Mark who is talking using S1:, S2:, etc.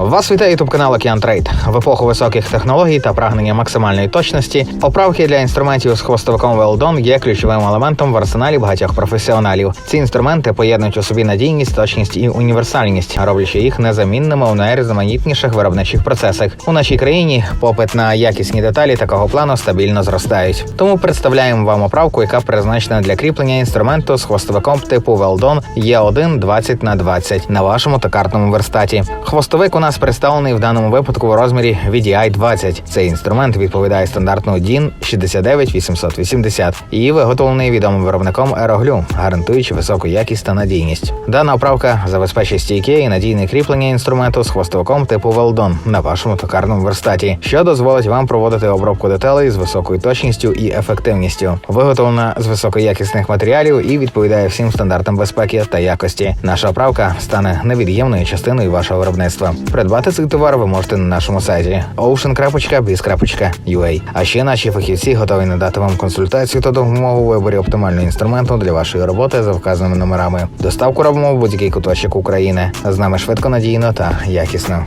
S1: Вас вітає ютуб канал Океан Трейд. В епоху високих технологій та прагнення максимальної точності оправки для інструментів з хвостовиком Weldon є ключовим елементом в арсеналі багатьох професіоналів. Ці інструменти поєднують у собі надійність, точність і універсальність, роблячи їх незамінними у найрізноманітніших виробничих процесах. У нашій країні попит на якісні деталі такого плану стабільно зростають. Тому представляємо вам оправку, яка призначена для кріплення інструменту з хвостовиком типу Weldon E1 20 на 20 на вашому токарному верстаті. Хвостовик у нас представлений в даному випадку у розмірі VDI 20. Цей інструмент відповідає стандартну DIN 69880 і виготовлений відомим виробником Aeroglue, гарантуючи високу якість та надійність. Дана оправка забезпечить стійке і надійне кріплення інструменту з хвостовиком типу Weldon на вашому токарному верстаті, що дозволить вам проводити обробку деталей з високою точністю і ефективністю. Виготовлена з високоякісних матеріалів і відповідає всім стандартам безпеки та якості. Наша оправка стане невід'ємною частиною вашого виробництва. Придбати цей товар ви можете на нашому сайті ocean.biz.ua. А ще наші фахівці готові надати вам консультацію та допомогу у виборі оптимального інструменту для вашої роботи за вказаними номерами. Доставку робимо в будь-який куточок України. З нами швидко, надійно та якісно.